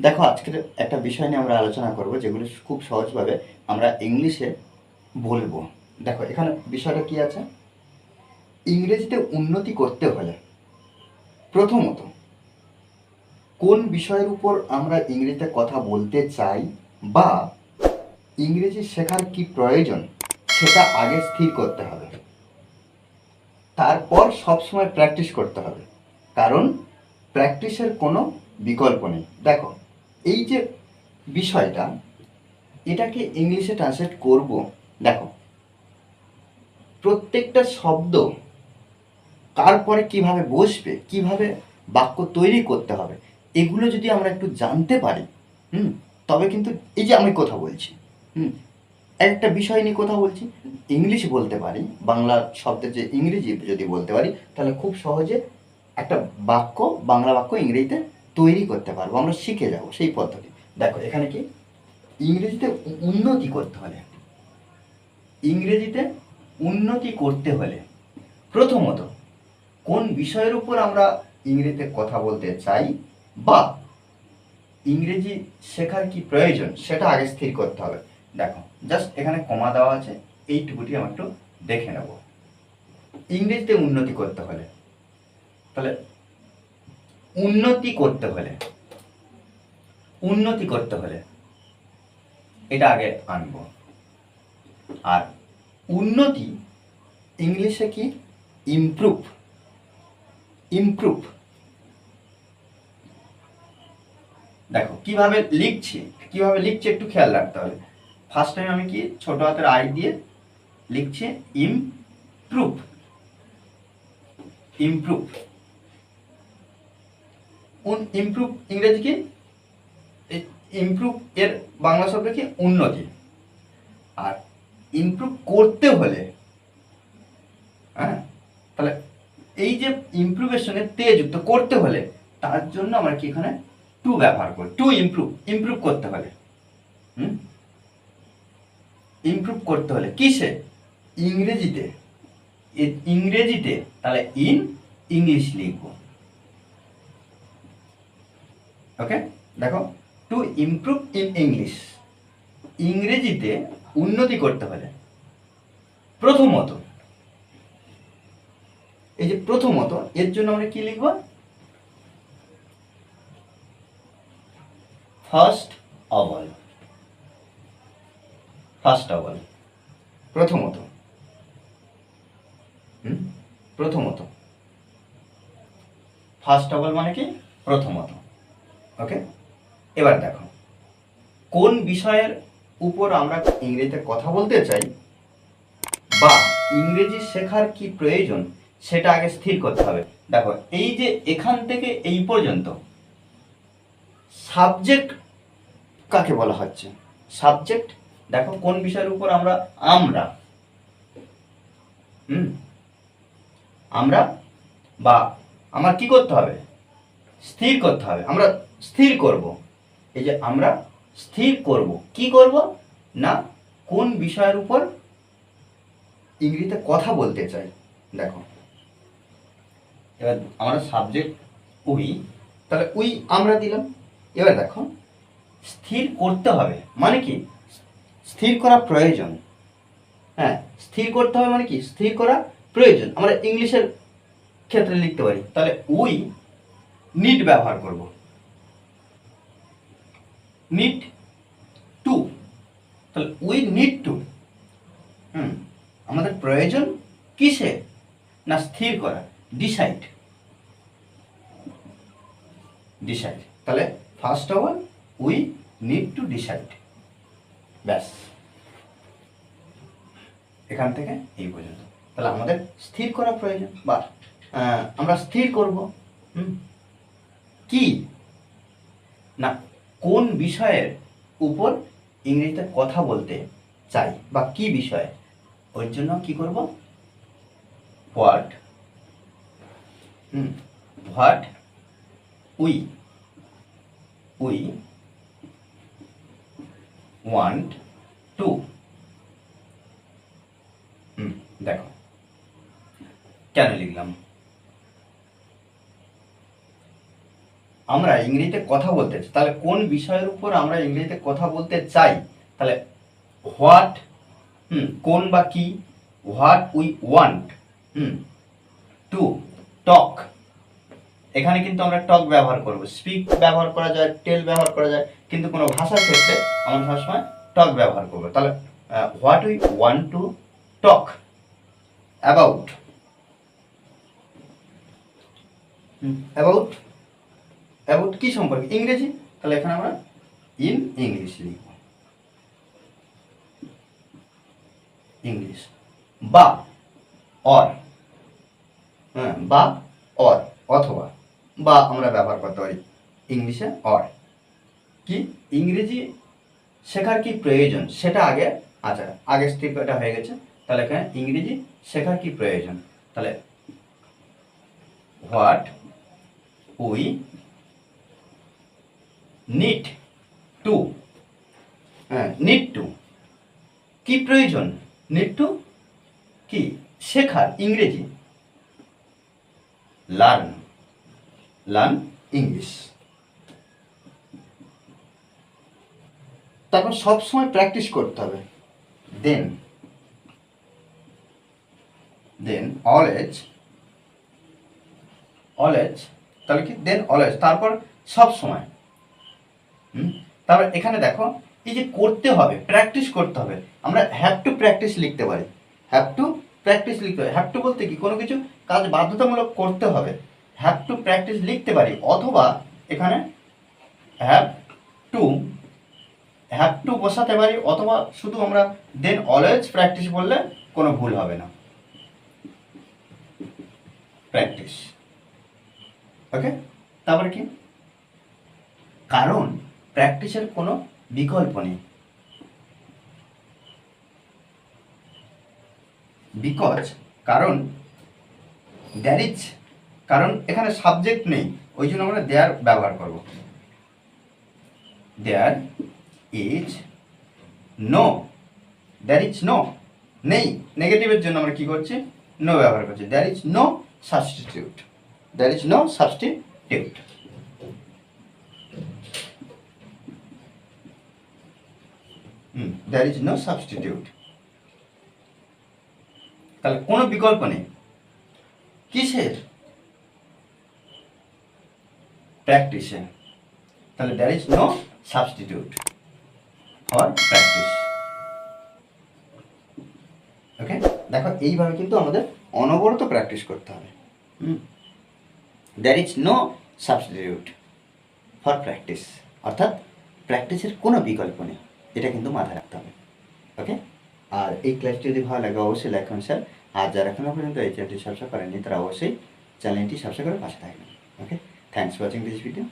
দেখো, আজকের একটা বিষয় নিয়ে আমরা আলোচনা করব, যেগুলো খুব সহজভাবে আমরা ইংলিশে বলব। দেখো, এখানে বিষয়টা কি আছে? ইংরেজিতে উন্নতি করতে হলে প্রথমত কোন বিষয়ের উপর আমরা ইংরেজিতে কথা বলতে চাই বা ইংরেজি শেখার কি প্রয়োজন সেটা আগে স্থির করতে হবে। তারপর সবসময় প্র্যাকটিস করতে হবে। কারণ প্র্যাকটিসের কোনো বিকল্প নেই। দেখো এই যে বিষয়টা, এটাকে ইংলিশে ট্রান্সলেট করব, দেখো। প্রত্যেকটা শব্দ কার পরে কীভাবে বসবে, কীভাবে বাক্য তৈরি করতে হবে, এগুলো যদি আমরা একটু জানতে পারি, হুম, তবে কিন্তু এই যে আমি কথা বলছি, হুম, একটা বিষয় নিয়ে কথা বলছি ইংলিশ বলতে পারি, বাংলা শব্দের যে ইংরেজি যদি বলতে পারি, তাহলে খুব সহজে একটা বাক্য, বাংলা বাক্য ইংরেজিতে তৈরি করতে পারব, আমরা শিখে যাব সেই পদ্ধতি। দেখো, এখানে কি? ইংরেজিতে উন্নতি করতে হলে, ইংরেজিতে উন্নতি করতে হলে প্রথমত কোন বিষয়ের উপর আমরা ইংরেজিতে কথা বলতে চাই বা ইংরেজি শেখার কি প্রয়োজন সেটা আগে স্থির করতে হবে। দেখো জাস্ট এখানে কমা দেওয়া আছে, এইটুকুটি আমরা একটু দেখে নেব। ইংরেজিতে উন্নতি করতে হলে, তাহলে উন্নতি করতে হলে, উন্নতি করতে হলে এটা আগে আনব। আর উন্নতি ইংলিশে কি? ইমপ্রুভ ইমপ্রুভ দেখো, কীভাবে লিখছি কীভাবে লিখছি একটু খেয়াল রাখতে হবে। ফার্স্ট টাইম আমি কি ছোট হাতের আই দিয়ে লিখছি ইমপ্রুভ ইমপ্রুভ ইমপ্রুভ ইংরেজি কি? ইমপ্রুভ এর বাংলা শব্দ কি? উন্নতি। আর ইমপ্রুভ করতে হলে হ্যাঁ? তাহলে এই যে ইমপ্রুভের সঙ্গে তে যুক্ত করতে হলে, তার জন্য আমরা কি এখানে টু ব্যবহার করি? টু ইমপ্রুভ ইমপ্রুভ করতে হলে। হুম? ইমপ্রুভ করতে হলে কিসে? ইংরেজিতে। ইংরেজিতে, তাহলে ইন ইংলিশ লিখব। ওকে দেখো টু ইমপ্রুভ ইন ইংলিশ ইংরেজিতে উন্নতি করতে হলে প্রথমত, এই যে প্রথমত, এর জন্য আমরা কি লিখব? First of all first of all প্রথমত? প্রথমত ফার্স্ট অফ অল মানে কি? প্রথমত। ওকে এবার দেখো। কোন বিষয়ের উপর আমরা ইংরেজিতে কথা বলতে চাই বা ইংরেজি শেখার কি প্রয়োজন সেটা আগে স্থির করতে হবে। দেখো, এই যে এখান থেকে এই পর্যন্ত সাবজেক্ট কাকে বলা হচ্ছে? সাবজেক্ট দেখো, কোন বিষয়ের উপর আমরা আমরা, হুম, আমরা বা আমার কি করতে হবে? স্থির করতে হবে। আমরা স্থির করব। এই যে আমরা স্থির করব, কি করব? না, কোন বিষয়ের উপর ইংরেজিতে কথা বলতে চাই। দেখো, এবার আমরা সাবজেক্ট উই, তাহলে উই আমরা দিলাম। এবার দেখো, স্থির করতে হবে মানে কি? স্থির করা প্রয়োজন। হ্যাঁ স্থির করতে হবে মানে কি? স্থির করা প্রয়োজন। আমরা ইংলিশের ক্ষেত্রে লিখতে পারি। তাহলে উই নিড ব্যবহার করব। নিড টু তাহলে উই নিড টু হুম, আমাদের প্রয়োজন কিসে? না স্থির করা ডিসাইড ডিসাইড তাহলে first of all we need to decide ব্যাস। এখান থেকে এই পর্যন্ত। তাহলে আমাদের স্থির করা প্রয়োজন। বা আমরা স্থির করব। হুম। কি? না কোন বিষয়ের উপর ইংরেজিতে কথা বলতে চাই বা কি বিষয়ে? ওই জন্য কি করব? What? Hmm, what? We we want to. হুম, দেখো। কেন লিখলাম? আমরা ইংরেজিতে কথা বলতে চাই, তাহলে কোন বিষয়ের উপর আমরা ইংরেজিতে কথা বলতে চাই? তাহলে হোয়াট হুম, কোন বা কি? What we want hmm to talk এখানে কিন্তু আমরা টক ব্যবহার করব। স্পিক ব্যবহার করা যায় টেল ব্যবহার করা যায়, কিন্তু কোনো ভাষার ক্ষেত্রে আমরা সবসময় টক ব্যবহার করব। তাহলে what we want to talk about about about কি সম্পর্কে? ইংরেজি? তাহলে এখানে আমরা ইন ইংলিশ লিখব। ইংলিশ বা অর হ্যাঁ বা অর অথবা। বা আমরা ব্যবহার করতে পারি ইংলিশে অর কি? ইংরেজি শেখার কি প্রয়োজন? সেটা আগে আচ্ছা আগে থেকে এটা হয়ে গেছে। তাহলে এখানে ইংরেজি শেখার কি প্রয়োজন? তাহলে হোয়াট উই নিড টু হ্যাঁ। নিট টু কি প্রয়োজন? নিট টু কি? শেখার ইংরেজি। লার্ন লার্ন ইংলিশ তারপর সব সময় প্র্যাকটিস করতে হবে। দেন দেন অলওয়েজ অলওয়েজ তাহলে কি? দেন অলওয়েজ তারপর সব সময় তারপর এখানে দেখো, এই যে করতে হবে প্র্যাকটিস করতে হবে। আমরা হ্যাভ টু প্র্যাকটিস লিখতে পারি। হ্যাভ টু প্র্যাকটিস লিখতে হবে হ্যাভ টু বলতে কি? কোনো কিছু কাজ বাধ্যতামূলক করতে হবে। হ্যাভ টু প্র্যাকটিস লিখতে পারি। অথবা এখানে হ্যাভ টু হ্যাভ টু বসাতে পারি। অথবা শুধু আমরা দেন অলওয়েজ প্র্যাকটিস বললে কোনো ভুল হবে না। প্র্যাকটিস ওকে তারপরে কি? কারণ প্র্যাকটিসের কোনো বিকল্প নেই। বিকজ কারণ দ্যার ইজ কারণ এখানে সাবজেক্ট নেই, ওই জন্য আমরা দেয়ার ব্যবহার করব। There is no there is no নেই। নেগেটিভের জন্য আমরা কি করছি? নো ব্যবহার করছি। There is no substitute there is no substitute hmm there is no substitute তাহলে কোনো বিকল্প নেই। কিসের? প্র্যাকটিসে তাহলে there is no substitute for practice okay দেখো, এইভাবে কিন্তু আমাদের অনবরত প্র্যাকটিস করতে হবে। There is no substitute for practice অর্থাৎ প্র্যাকটিসের কোনো বিকল্প নেই। এটা কিন্তু মাথায় রাখতে হবে। ওকে আর এই ক্লাসটি যদি ভালো লাগে, অবশ্যই লাইক করুন স্যার আর যারা এখনও পর্যন্ত এই চ্যানেলটি সাবস্ক্রাইব করেননি, তারা অবশ্যই চ্যানেলটি সাবস্ক্রাইব করে পাশে থাকবেন। Okay thanks watching this video